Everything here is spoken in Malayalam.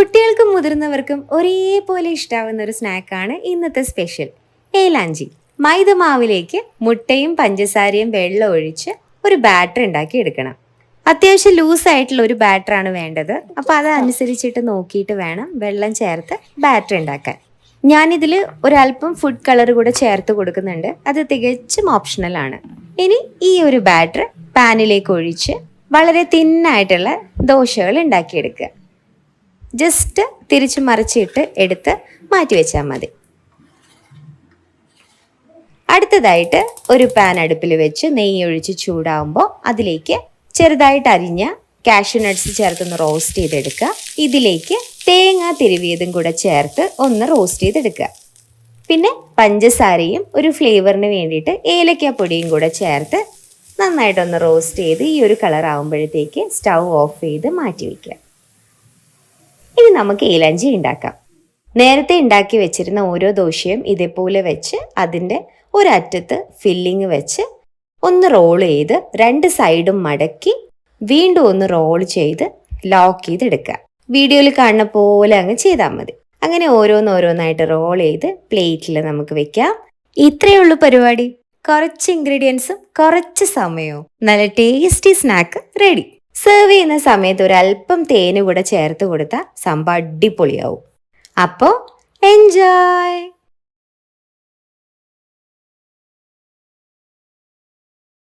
കുട്ടികൾക്കും മുതിർന്നവർക്കും ഒരേപോലെ ഇഷ്ടാവുന്ന ഒരു സ്നാക്കാണ് ഇന്നത്തെ സ്പെഷ്യൽ. ഏലാഞ്ചി. മൈദ മാവിലേക്ക് മുട്ടയും പഞ്ചസാരയും വെള്ളം ഒഴിച്ച് ഒരു ബാറ്റർ ഉണ്ടാക്കി എടുക്കണം. അത്യാവശ്യം ലൂസ് ആയിട്ടുള്ള ഒരു ബാറ്റർ ആണ് വേണ്ടത്. അപ്പോൾ അതനുസരിച്ചിട്ട് നോക്കിയിട്ട് വേണം വെള്ളം ചേർത്ത് ബാറ്റർ ഉണ്ടാക്കാൻ. ഞാനിതിൽ ഒരല്പം ഫുഡ് കളർ കൂടെ ചേർത്ത് കൊടുക്കുന്നുണ്ട്. അത് തികച്ചും ഓപ്ഷണൽ ആണ്. ഇനി ഈ ഒരു ബാറ്റർ പാനിലേക്ക് ഒഴിച്ച് വളരെ തിന്നായിട്ടുള്ള ദോശകൾ ഉണ്ടാക്കിയെടുക്കുക. ജസ്റ്റ് തിരിച്ച് മറിച്ചിട്ട് എടുത്ത് മാറ്റി വെച്ചാൽ മതി. അടുത്തതായിട്ട് ഒരു പാൻ അടുപ്പിൽ വെച്ച് നെയ്യ് ഒഴിച്ച് ചൂടാവുമ്പോൾ അതിലേക്ക് ചെറുതായിട്ട് അരിഞ്ഞ കാഷ്യൂ നട്ട്സ് ചേർത്തൊന്ന് റോസ്റ്റ് ചെയ്തെടുക്കുക. ഇതിലേക്ക് തേങ്ങ തിരുവിയതും കൂടെ ചേർത്ത് ഒന്ന് റോസ്റ്റ് ചെയ്തെടുക്കുക. പിന്നെ പഞ്ചസാരയും ഒരു ഫ്ലേവറിന് വേണ്ടിയിട്ട് ഏലക്കാപ്പൊടിയും കൂടെ ചേർത്ത് നന്നായിട്ടൊന്ന് റോസ്റ്റ് ചെയ്ത് ഈ ഒരു കളർ ആകുമ്പോഴത്തേക്ക് സ്റ്റൗ ഓഫ് ചെയ്ത് മാറ്റി വയ്ക്കുക നമുക്ക് ഏലഞ്ചി ഉണ്ടാക്കാം. നേരത്തെ ഉണ്ടാക്കി വെച്ചിരുന്ന ഓരോ ദോശയും ഇതേപോലെ വെച്ച് അതിന്റെ ഒരറ്റത്ത് ഫില്ലിങ് വെച്ച് ഒന്ന് റോൾ ചെയ്ത് രണ്ട് സൈഡും മടക്കി വീണ്ടും ഒന്ന് റോൾ ചെയ്ത് ലോക്ക് ചെയ്തെടുക്കുക. വീഡിയോയിൽ കാണുന്ന പോലെ അങ്ങ് ചെയ്താൽ മതി. അങ്ങനെ ഓരോന്നോരോന്നായിട്ട് റോൾ ചെയ്ത് പ്ലേറ്റിൽ നമുക്ക് വെക്കാം. ഇത്രയേ ഉള്ളൂ പരിപാടി. കുറച്ച് ഇൻഗ്രീഡിയൻസും കുറച്ച് സമയവും. നല്ല ടേസ്റ്റി സ്നാക്ക് റെഡി സെർവ് ചെയ്യുന്ന സമയത്ത് ഒരല്പം തേനും കൂടെ ചേർത്ത് കൊടുത്താൽ സംഭവം അടിപൊളിയാവും. അപ്പോൾ എൻജോയ്